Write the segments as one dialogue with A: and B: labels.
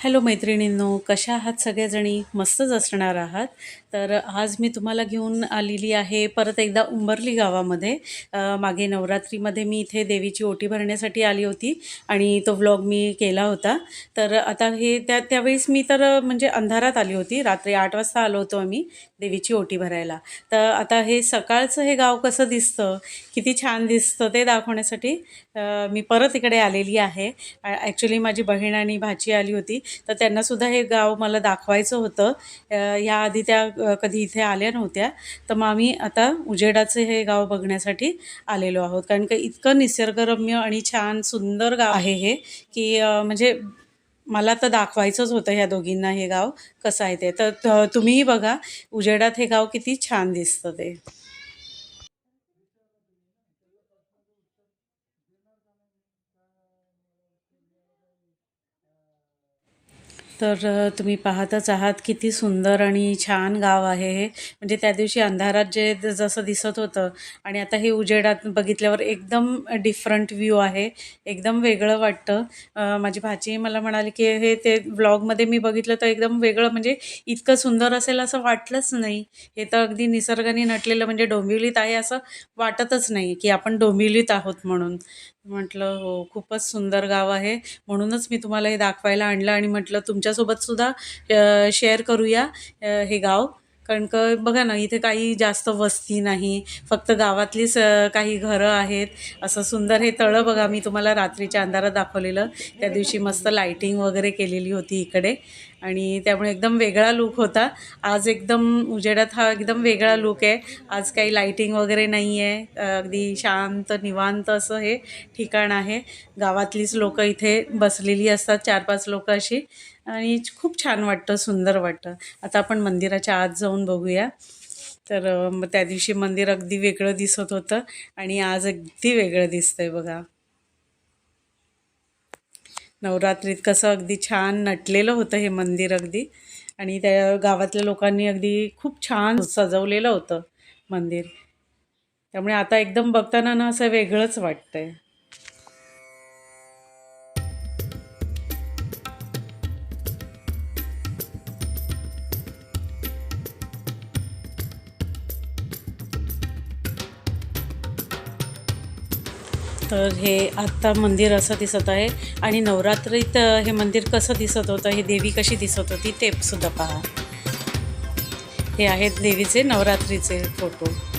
A: Hello मैत्रिणींनो कशा आहात सगळ्याजणी मस्तच असणार आहात. तर आज मी तुम्हाला घेऊन आलेली आहे परत एकदा उंबरली गावामध्ये. मागे नवरात्रीमध्ये मी इथे देवीची ओटी भरण्यासाठी आली होती आणि तो व्लॉग मी केला होता. तर आता हे त्या त्यावेळेस मी तर म्हणजे अंधारात आली होती. रात्री आठ वाजता आलो होतो आम्ही. देवीची ओटी भरायला. तर आता हे सकाळचं हे गाव कसं दिसतं? किती छान दिसतं ते दाखवण्यासाठी मी परत इकडे आलेली आहे. ॲक्च्युली माझी बहीण आणि भाची आली होती तर त्यांनासुद्धा हे गाव मला दाखवायचं होतं. अ, याआधी त्या कधी इथे आल्या नव्हत्या. तर मग आम्ही आता उजेडाचं हे गाव बघण्यासाठी आलेलो आहोत. कारण का इतकं निसर्गरम्य आणि छान सुंदर गाव आहे हे की म्हणजे मला तर दाखवायचंच होतं ह्या दोघींना हे गाव कसं आहे ते. तर त- तुम्हीही बघा उजेडात हे गाव किती छान दिसतं ते. तर तुम्ही पाहतच आहात किती सुंदर आणि छान गाव आहे हे. म्हणजे त्या दिवशी अंधारात जे जसं दिसत होतं आणि आता हे उजेडात बघितल्यावर एकदम डिफरंट व्ह्यू आहे. एकदम वेगळं वाटतं. माझी भाची मला म्हणाली की हे ते व्लॉगमध्ये मी बघितलं तर एकदम वेगळं म्हणजे इतकं सुंदर असेल असं वाटलंच नाही. हे तर अगदी निसर्गाने नटलेलं म्हणजे डोंबिवलीत आहे असं वाटतच नाही की आपण डोंबिवलीत आहोत म्हणून. म्हटलं हो खूपच सुंदर गाव आहे. म्हणूनच मी तुम्हाला हे दाखवायला आणलं आणि म्हटलं तुमच्यासोबत सुद्धा शेअर करूया हे गाव. कारण का बघा ना इथे काही जास्त वस्ती नाही. फक्त गावातलीच काही घरं आहेत. असं सुंदर हे तळं बघा मी तुम्हाला रात्रीच्या अंधारात दाखवलेलं. त्या दिवशी मस्त लाईटिंग वगैरे केलेली होती इकडे. आणि त्यामुळे एकदम वेगळा लूक होता. आज एकदम उजेडात हा एकदम वेगळा लूक आहे. आज काही लाईटिंग वगैरे नाही आहे अगदी शांत निवांत असं हे ठिकाण आहे. गावातलीच लोकं इथे बसलेली असतात चार पाच लोकं अशी. आणि खूप छान वाटतं सुंदर वाटतं. आता आपण मंदिराच्या आत जाऊन बघूया. तर मग त्या दिवशी मंदिर अगदी वेगळं दिसत होतं आणि आज अगदी वेगळं दिसतंय बघा. नवरात्रीत कसं अगदी छान नटलेलं होतं हे मंदिर अगदी. आणि त्या गावातल्या लोकांनी अगदी खूप छान सजवलेलं होतं मंदिर. त्यामुळे आता एकदम बघताना ना असं वेगळंच वाटतंय. तर हे आत्ता मंदिर असं दिसत आहे. आणि नवरात्रीत हे मंदिर कसं दिसत होतं हे देवी कशी दिसत होती ते सुद्धा पहा. हे आहेत देवीचे नवरात्रीचे फोटो.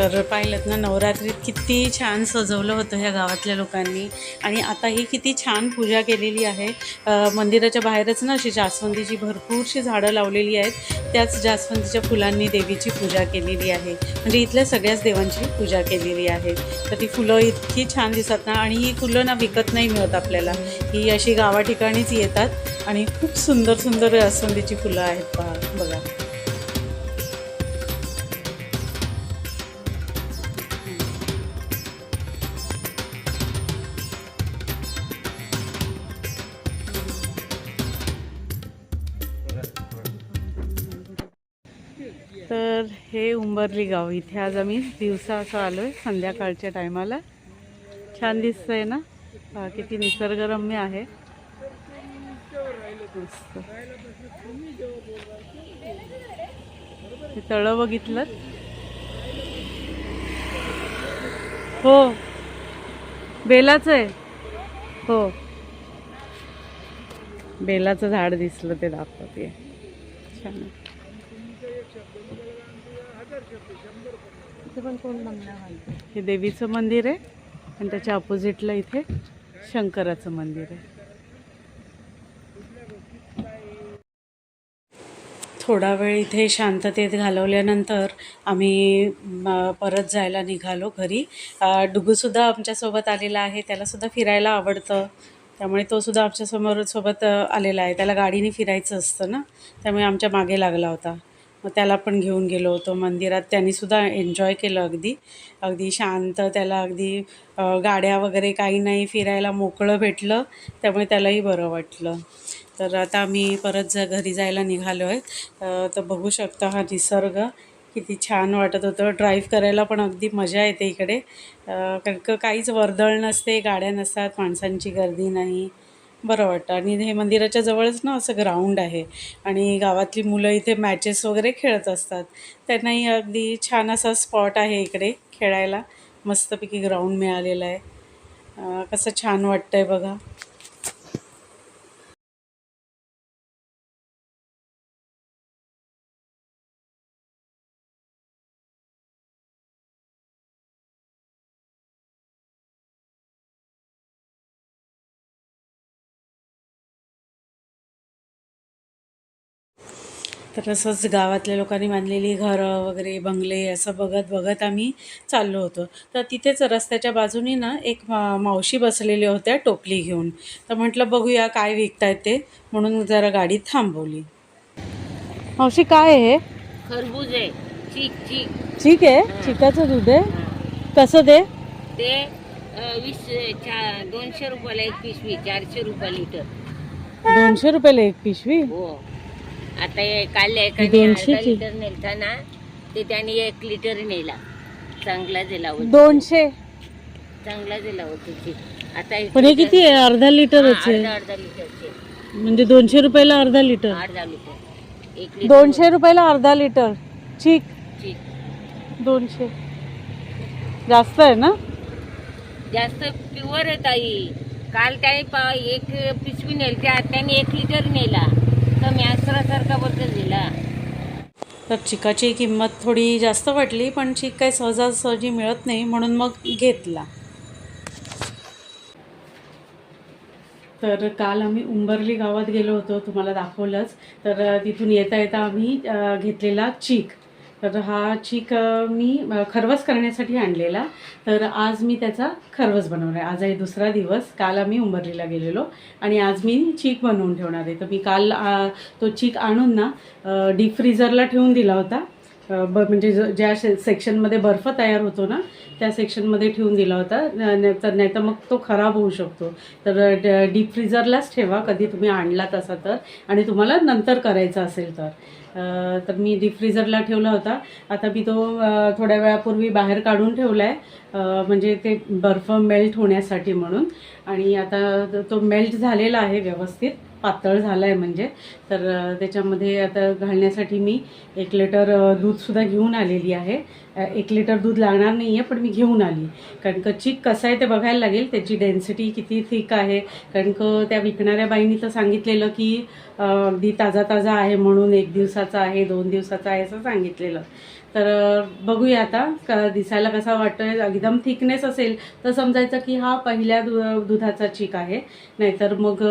A: तर पाहिलं ना नवरात्रीत किती छान सजवलं होतं ह्या गावातल्या लोकांनी. आणि आता ही किती छान पूजा केलेली आहे. मंदिराच्या बाहेरच ना अशी जास्वंदीची भरपूरशी झाडं लावलेली आहेत. त्याच जास्वंदीच्या फुलांनी देवीची पूजा केलेली आहे. म्हणजे इथल्या सगळ्याच देवांची पूजा केलेली आहे. तर ती फुलं इतकी छान दिसत ना आणि ही फुलं ना विकत नाही मिळत आपल्याला. ही अशी गावा ठिकाणीच येतात आणि खूप सुंदर सुंदर जास्वंदीची फुलं आहेत पहा बघा. हे उंबरली गाव. इथे आज आम्ही दिवसा असं आलो आहे संध्याकाळच्या टायमाला. छान दिसतंय ना? पहा किती निसर्गरम्य आहे. मस्त. तळं बघितलं? हो. बेलाचं आहे. हो. बेलाचं झाड दिसलं ते दाखवते. छान आहे. हे देवीचं मंदिर आहे आणि त्याच्या अपोजिटला इथे शंकराचं मंदिर आहे. थोडा वेळ इथे शांततेत घालवल्यानंतर आम्ही परत जायला निघालो घरी. डुगूसुद्धा आमच्यासोबत आलेला आहे. त्यालासुद्धा फिरायला आवडतं. त्यामुळे तो सुद्धा आमच्यासमोर सोबत आलेला आहे. त्याला गाडीने फिरायचं असतं ना? त्यामुळे आमच्या मागे लागला होता. मग त्याला पण घेऊन गेलो होतो मंदिरात. त्यांनीसुद्धा एन्जॉय केलं अगदी. अगदी शांत त्याला अगदी गाड्या वगैरे काही नाही फिरायला मोकळं भेटलं. त्यामुळे त्यालाही बरं वाटलं. तर आता आम्ही परत ज घरी जायला निघालो आहे तर बघू शकता हा निसर्ग. किती छान वाटत होतं. ड्राईव्ह करायला पण अगदी मजा येते इकडे. कारण काहीच वर्दळ नसते गाड्या नसतात माणसांची गर्दी नाही. बरं वाटतं. आणि हे मंदिराच्या जवळच ना असं ग्राउंड आहे. आणि गावातली मुलं इथे मॅचेस वगैरे खेळत असतात. त्यांनाही अगदी छान असा स्पॉट आहे इकडे खेळायला. मस्तपैकी ग्राउंड मिळालेलं आहे. कसं छान वाटतं आहे बघा. तर असंच गावातल्या लोकांनी बांधलेली घरं वगैरे बंगले असं बघत बघत आम्ही चाललो होतो. तर तिथेच रस्त्याच्या बाजूनी ना एक मा मावशी बसलेल्या होत्या टोपली घेऊन. तर म्हटलं बघूया काय विकतायत ते. म्हणून जरा गाडी थांबवली. मावशी काय आहे
B: खरबूज आहे. चीक चीक.
A: ठीक आहे? चिकाचं दूध आहे? कसं ते?
B: ते अ, वीस चा दोनशे रुपयाला एक पिशवी चारशे रुपये लिटर.
A: दोनशे रुपयाला एक पिशवी?
B: हो. आता काल एकाने? अर्धा लिटर नेलता ना ते त्याने एक लिटर नेला. चांगला दिला होता
A: दोनशे.
B: चांगला दिला होता आता एक
A: पण हे
B: लिटर-
A: किती आहे? अर्धा लिटरच.
B: हा,
A: आहे
B: अर्धा अर्धा लिटरचे.
A: म्हणजे दोनशे रुपयाला अर्धा लिटर.
B: अर्धा लिटर. एक लिटर.
A: दोनशे रुपयाला अर्धा लिटर. ठीक.
B: चीक
A: दोनशे. जास्त आहे ना?
B: जास्त प्युअर आहे ताई. काल त्याने पा एक पिशवी नेली त्या त्याने एक लिटर नेला. तर मॅसरासारखा बदल दिला.
A: तर चिकाची किंमत थोडी जास्त वाटली पण चिक काही सहजासहजी मिळत नाही म्हणून मग घेतला. तर काल आम्ही उंबरली गावात गेलो होतो तुम्हाला दाखवलंच. तर तिथून येता येता आम्ही घेतलेला चीक. तर हा चीक मी खरवस करण्यासाठी आणलेला. तर आज मी त्याचा खरवस बनवणार आहे. आज आहे दुसरा दिवस. काल आम्ही उंबरलीला गेलेलो आणि आज मी चीक बनवून ठेवणार आहे. तर मी काल तो चीक आणून ना डीप फ्रीझरला ठेवून दिला होता. ब म्हणजे ज्या से सेक्शनमध्ये बर्फ तयार होतो ना त्या सेक्शनमध्ये ठेवून दिला होता. तर नाही तर मग तो खराब होऊ शकतो. तर ड- डीप फ्रीजरलाच ठेवा. कधी तुम्ही आणला तसा तर. आणि तुम्हाला नंतर करायचं असेल तर. तर मी डीप फ्रीजरला ठेवला होता. आता मी तो थोड्या वेळापूर्वी बाहेर काढून ठेवला आहे म्हणजे ते बर्फ मेल्ट होण्यासाठी म्हणून. आणि आता तो मेल्ट झालेला आहे व्यवस्थित. पातळ झाला आहे म्हणजे. तर त्याच्यामध्ये आता घालण्यासाठी मी एक लिटर दूधसुद्धा घेऊन आलेली आहे. एक लिटर दूध लागणार नाही आहे पण मी घेऊन आली. कारण का चीक कसं आहे ते बघायला लागेल त्याची डेन्सिटी किती थिक आहे. कारण का त्या विकणाऱ्या बाईंनी तर सांगितलेलं की अगदी ताजा ताजा आहे म्हणून एक दिवसाचा आहे दोन दिवसाचा आहे असं सांगितलेलं. तर बघूया आता का दिसायला कसा वाटतोय. एकदम थिकनेस असेल तर समजायचं की हा पहिल्या दु दुधाचा चीक आहे. नाहीतर मग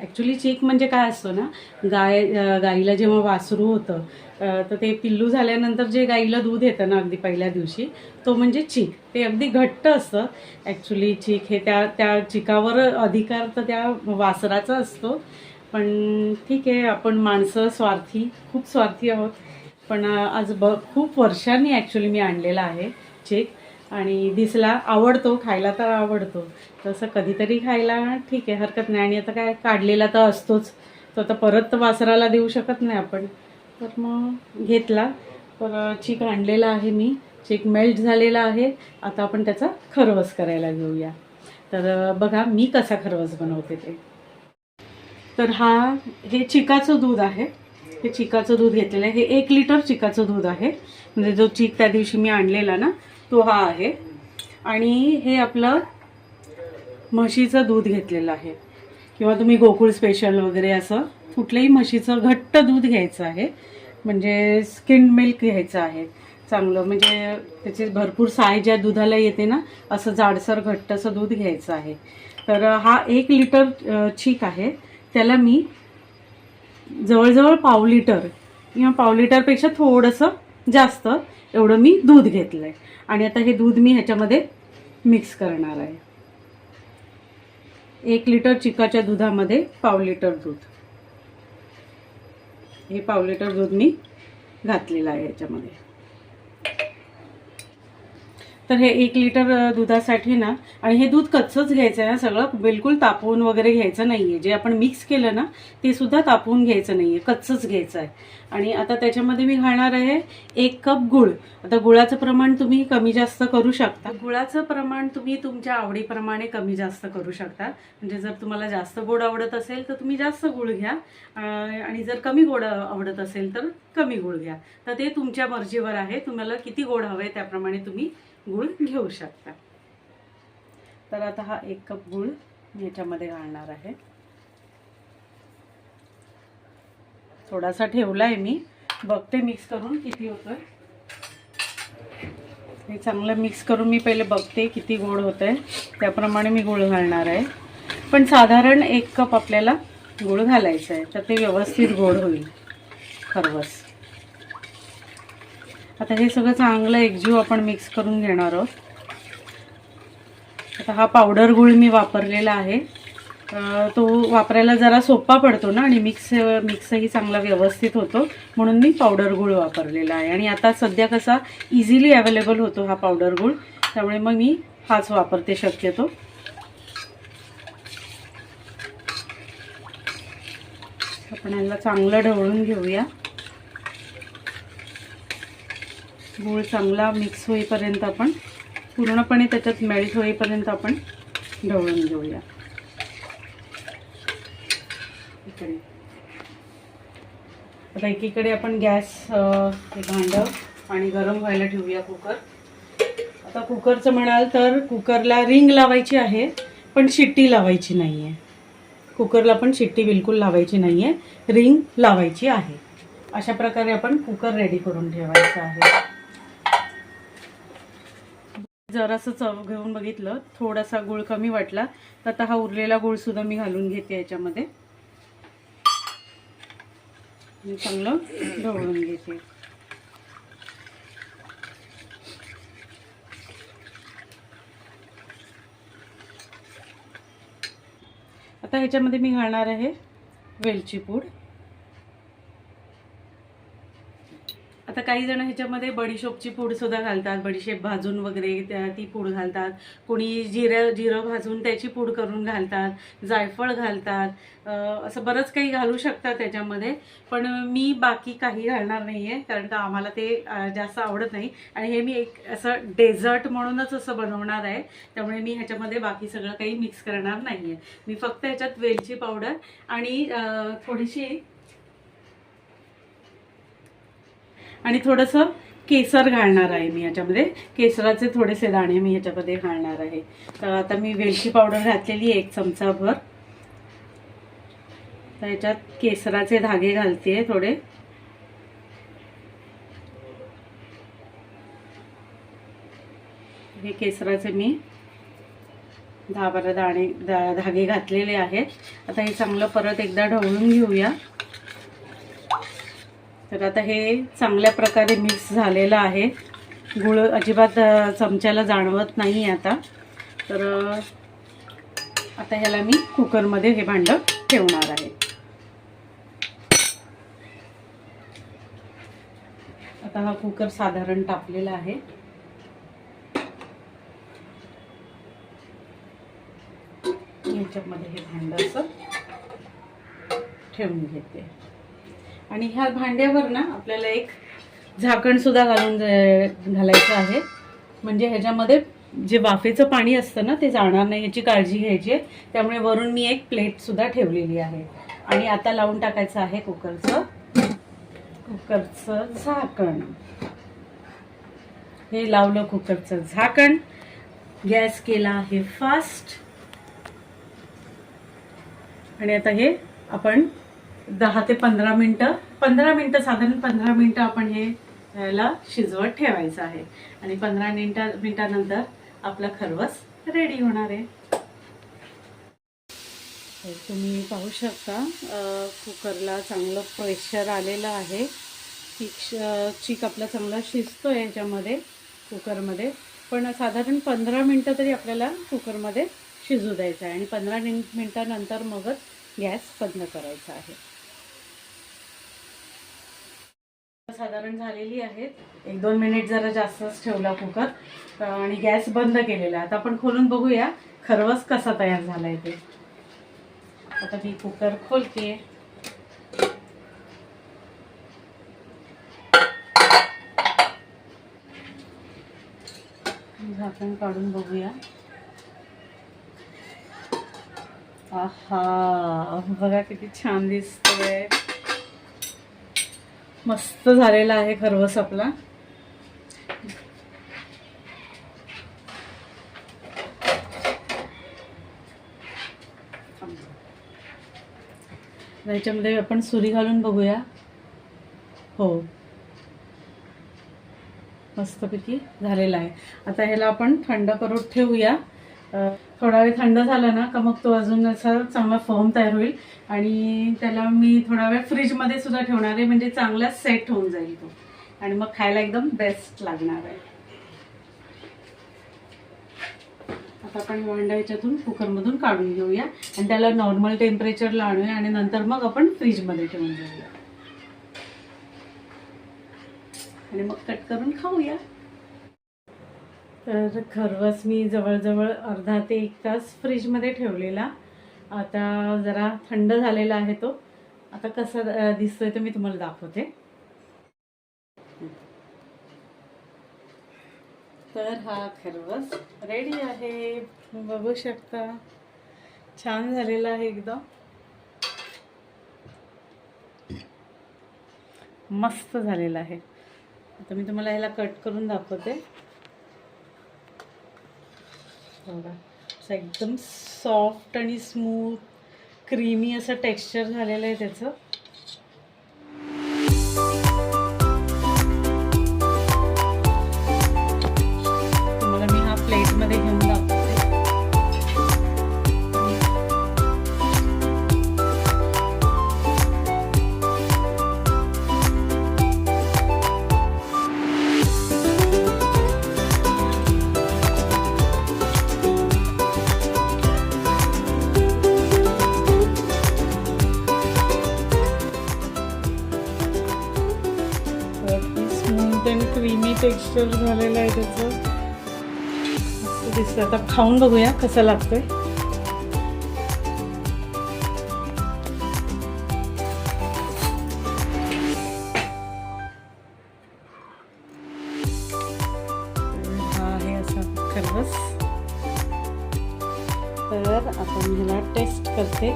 A: ॲक्च्युली चीक म्हणजे काय असतो ना गाय गाईला जेव्हा वासरू होतं तर ते पिल्लू झाल्यानंतर जे गाईला दूध येतं ना अगदी पहिल्या दिवशी तो म्हणजे चीक. ते अगदी घट्ट असतं. ॲक्च्युली चीक हे त्या त्या चिकावर अधिकार तर त्या वासराचा असतो. पण ठीक आहे आपण माणसं स्वार्थी खूप स्वार्थी आहोत. पण आज ब खूप वर्षांनी ॲक्च्युली मी आणलेला आहे चीक. आणि दिसला आवडतो खायला तर आवडतो. तसं कधीतरी खायला ठीक आहे हरकत नाही. आणि आता काय काढलेला तर असतोच. तो आता परत वासराला देऊ शकत नाही आपण. तर मग घेतला. तर चीक आणलेला आहे मी. चीक मेल्ट झालेला आहे. आता आपण त्याचा खरवस करायला घेऊया. तर बघा मी कसा खरवस बनवते ते. तर हा हे चिकाचं दूध आहे. हे चिकाचं दूध घेतलेलं आहे. हे एक लिटर चिकाचं दूध आहे. म्हणजे जो चिक त्या दिवशी मी आणलेला ना तो हा आहे. आणि हे आपलं म्हशीचं दूध घेतलेलं आहे. किंवा तुम्ही गोकुळ स्पेशल वगैरे असं कुठल्याही म्हशीचं घट्ट दूध घ्यायचं आहे. म्हणजे स्किन मिल्क घ्यायचं आहे. चांगलं म्हणजे त्याची भरपूर साय ज्या दुधाला येते ना असं जाडसर घट्ट असं दूध घ्यायचं आहे. तर हा एक लिटर चीक आहे. त्याला मी जवळजवळ पाव लिटर किंवा पाव लिटरपेक्षा थोडंसं जास्त एवढं मी दूध घेतलं आहे आणि आता हे दूध मी ह्याच्यामध्ये मिक्स करणार आहे. एक लिटर चिकाच्या दुधामध्ये पाव लिटर दूध. हे पाव लिटर दूध मी घातलेलं आहे याच्यामध्ये. तर हे एक लिटर दुधासाठी ना आणि हे दूध कच्चंच घ्यायचं आहे ना सगळं. बिलकुल तापवून वगैरे घ्यायचं नाही आहे जे आपण मिक्स केलं ना ते सुद्धा तापवून घ्यायचं नाही आहे कच्चंच घ्यायचं आहे आणि आता त्याच्यामध्ये मी घालणार आहे एक कप गुळ. आता गुळाचं प्रमाण तुम्ही कमी जास्त करू शकता. गुळाचं प्रमाण तुम्ही तुमच्या आवडीप्रमाणे कमी जास्त करू शकता. म्हणजे जर तुम्हाला जास्त गोड आवडत असेल तर तुम्ही जास्त गुळ घ्या. आणि जर कमी गोड आवडत असेल तर कमी गुळ घ्या. तर ते तुमच्या मर्जीवर आहे. तुम्हाला किती गोड हवे त्याप्रमाणे तुम्ही गुळ घेऊ शकता. तर आता हा एक कप गुळ मी याच्यामध्ये घालणार आहे. थोडासा ठेवला आहे मी. बघते मिक्स करून किती होतोय. हे चांगलं मिक्स करून मी पहिले बघते किती गोड होत आहे त्याप्रमाणे मी गुळ घालणार आहे. पण साधारण एक कप आपल्याला गुळ घालायचं आहे तर ते व्यवस्थित गोड होईल. खरवस. आता हे सगळं चांगलं एकजीव आपण मिक्स करून घेणार आहोत. आता हा पावडर गुळ मी वापरलेला आहे. तो वापरायला जरा सोपा पडतो ना आणि मिक्स मिक्सही चांगला व्यवस्थित होतो. म्हणून मी पावडर गुळ वापरलेला आहे. आणि आता सध्या कसा इझिली अवेलेबल होतो हा पावडर गुळ. त्यामुळे मग मी हाच वापरते शक्यतो. आपण याला चांगलं ढवळून घेऊया. गूळ चांगला मिक्स होईपर्यंत आपण पूर्णपणे त्याच्यात मेल्ट होईपर्यंत आपण ढवळून घेऊया. इकडे. आता एकीकडे आपण गॅस हे भांडं पाणी गरम व्हायला ठेवूया कुकर आता कुकरचं म्हणाल तर कुकरला रिंग लावायची आहे पण शिट्टी लावायची नाही आहे कुकरला पण शिट्टी बिलकुल लावायची नाही आहे रिंग लावायची आहे. अशा प्रकारे आपण कुकर रेडी करून ठेवायचं आहे. जरासं चव घेऊन बघितलं. थोडासा गुळ कमी वाटला. तर आता हा उरलेला गुळ सुद्धा मी घालून घेते याच्यामध्ये. चांगलं ढवळून घेते. आता ह्याच्यामध्ये मी घालणार आहे वेलची पूड. आता काही जण ह्याच्यामध्ये बडीशोपची पूड सुद्धा घालतात बडीशेप भाजून वगैरे त्या ती पूड घालतात. कोणी जिरं जिरं भाजून त्याची पूड करून घालतात जायफळ घालतात. असं बरंच काही घालू शकतात त्याच्यामध्ये. पण मी बाकी काही घालणार नाही आहे कारण का आम्हाला ते जास्त आवडत नाही. आणि हे मी एक असं डेझर्ट म्हणूनच असं बनवणार आहे. त्यामुळे मी ह्याच्यामध्ये बाकी सगळं काही मिक्स करणार नाही आहे मी फक्त ह्याच्यात वेलची पावडर आणि थोडीशी आणि थोडंसं केसर घालणार आहे मी याच्यामध्ये. केसराचे थोडेसे दाणे मी याच्यामध्ये घालणार आहे. तर आता मी वेलची पावडर घातलेली आहे एक चमचाभर. तर याच्यात केसराचे धागे घालते थोडे. हे केसराचे मी दहा बारा दाणे दा धागे घातलेले आहेत. आता हे चांगलं परत एकदा ढवळून घेऊया. तर आता हे चांगल्या प्रकारे मिक्स झालेलं आहे. गुळ अजिबात चमच्याला जाणवत नाही आता. तर आता ह्याला मी कुकरमध्ये हे भांडं ठेवणार आहे. आता हा कुकर साधारण तापलेला आहे. याच्यामध्ये हे भांडं असं ठेवून घेते. आणि ह्या भांड्यावर ना आपल्याला एक झाकण सुद्धा घालून घालायचं आहे. म्हणजे ह्याच्यामध्ये जे वाफेचं पाणी असतं ना ते जाणार नाही याची काळजी घ्यायची आहे. त्यामुळे वरून मी एक प्लेट सुद्धा ठेवलेली आहे. आणि आता लावून टाकायचं आहे कुकरचं. कुकरचं झाकण. हे लावलं कुकरचं झाकण. गॅस केला आहे फास्ट. आणि आता हे आपण दहा ते पंधरा मिनटं. पंधरा मिनटं साधारण पंधरा मिनटं आपण हे याला शिजवत ठेवायचं आहे. आणि पंधरा मिनटा मिनटानंतर आपला खरवस रेडी होणार आहे. तर तुम्ही पाहू शकता कुकरला चांगलं प्रेशर आलेलं आहे. चीक चीक आपला चांगला शिजतो आहे याच्यामध्ये कुकरमध्ये. पण साधारण पंधरा मिनटं तरी आपल्याला कुकरमध्ये शिजू द्यायचं आहे. आणि पंधरा मिन मिनटानंतर मगच गॅस बंद करायचा आहे. साधारण झालेली आहेत. एक दोन मिनिट जरा जास्तच ठेवला कुकर. आणि गॅस बंद केलेला. आता आपण खोलून बघूया खरवस कसा तयार झाला आहे ते. आता मी कुकर खोलते. झाकण काढून बघूया. आहा बघा किती छान दिसतोय. मस्त झालेला आहे खरवस आपला. याच्यामध्ये आपण सुरी घालून बघूया. हो. मस्तपैकी झालेला आहे. आता ह्याला आपण थंड करून ठेवूया. थोडा वेळ थंड झाला ना का मग तो अजून असा चांगला फॉर्म तयार होईल. आणि त्याला मी थोडा वेळ फ्रीजमध्ये सुद्धा ठेवणार आहे म्हणजे चांगला सेट होऊन जाईल तो. आणि मग खायला एकदम बेस्ट लागणार आहे. आता आपण वांडा याच्यातून कुकरमधून काढून घेऊया. आणि त्याला नॉर्मल टेम्परेचरला आणूया आणि नंतर मग आपण फ्रीजमध्ये ठेवून घेऊया आणि मग कट करून खाऊया. तर खरवस मी जवळजवळ अर्धा ते एक तास फ्रीजमध्ये ठेवलेला. आता जरा थंड झालेला आहे तो. आता कसा दिसतोय तो मी तुम्हाला दाखवते. तर हा खरवस रेडी आहे. बघू शकता. छान झालेला आहे एकदम. मस्त झालेला आहे. आता मी तुम्हाला ह्याला कट करून दाखवते. बघा. असं एकदम सॉफ्ट आणि स्मूथ क्रीमी असं टेक्स्चर झालेलं आहे त्याचं. झालेलं दिसतं आता खाऊन बघूया कसं लागतंय. तर आपण ह्याला टेस्ट करते.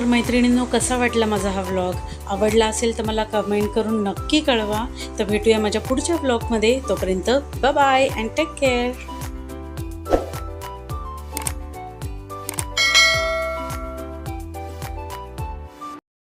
A: तर मैत्रिणींनो कसा वाटला माझा हा व्लॉग आवडला असेल तर मला कमेंट करून नक्की कळवा. तर भेटूया माझ्या पुढच्या व्लॉगमध्ये तोपर्यंत बाय अँड टेक केअर